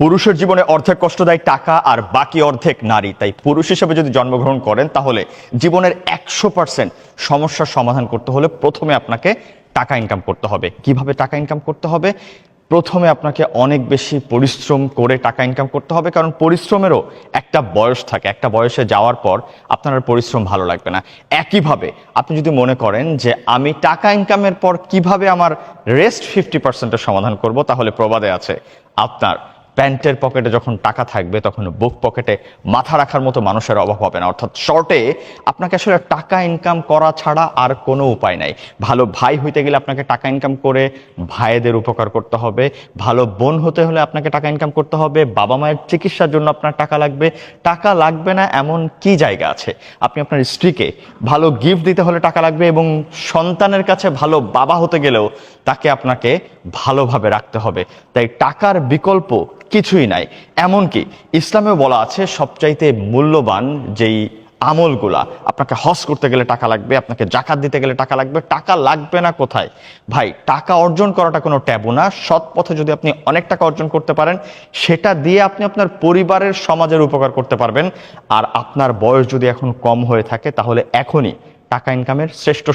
পুরুষের জীবনে অর্ধেক কষ্ট দেয় টাকা আর বাকি অর্ধেক নারী। তাই পুরুষ হিসেবে যদি জন্মগ্রহণ করেন, তাহলে জীবনের একশো পার্সেন্ট সমস্যার সমাধান করতে হলে প্রথমে আপনাকে টাকা ইনকাম করতে হবে। কীভাবে টাকা ইনকাম করতে হবে? প্রথমে আপনাকে অনেক বেশি পরিশ্রম করে টাকা ইনকাম করতে হবে, কারণ পরিশ্রমেরও একটা বয়স থাকে। একটা বয়সে যাওয়ার পর আপনার পরিশ্রম ভালো লাগবে না। একইভাবে আপনি যদি মনে করেন যে আমি টাকা ইনকামের পর কীভাবে আমার রেস্ট ফিফটি পার্সেন্টের সমাধান করব, তাহলে প্রবাদে আছে আপনার প্যান্টের পকেটে যখন টাকা থাকবে, তখন বুক পকেটে মাথা রাখার মতো মানুষের অভাব হবে না। অর্থাৎ শর্টে আপনাকে আসলে টাকা ইনকাম করা ছাড়া আর কোনো উপায় নাই। ভালো ভাই হইতে গেলে আপনাকে টাকা ইনকাম করে ভাইদের উপকার করতে হবে। ভালো বোন হতে হলে আপনাকে টাকা ইনকাম করতে হবে। বাবা মায়ের চিকিৎসার জন্য আপনার টাকা লাগবে। টাকা লাগবে না এমন কি জায়গা আছে? আপনি আপনার স্ত্রীকে ভালো গিফট দিতে হলে টাকা লাগবে এবং সন্তানের কাছে ভালো বাবা হতে গেলেও তাকে আপনাকে ভালোভাবে রাখতে হবে। তাই টাকার বিকল্প কিছুই নাই। এমনকি ইসলামেও বলা আছে, সবচাইতে মূল্যবান যেই আমলগুলা, আপনাকে হজ করতে গেলে টাকা লাগবে, আপনাকে জাকাত দিতে গেলে টাকা লাগবে টাকা লাগবে না কোথায়? ভাই, টাকা অর্জন করাটা কোনো ট্যাবু না। সৎ পথে যদি আপনি অনেক টাকা অর্জন করতে পারেন, সেটা দিয়ে আপনি আপনার পরিবারের সমাজের উপকার করতে পারবেন। আর আপনার বয়স যদি এখন কম হয়ে থাকে, তাহলে এখনই টাকা ইনকামের শ্রেষ্ঠ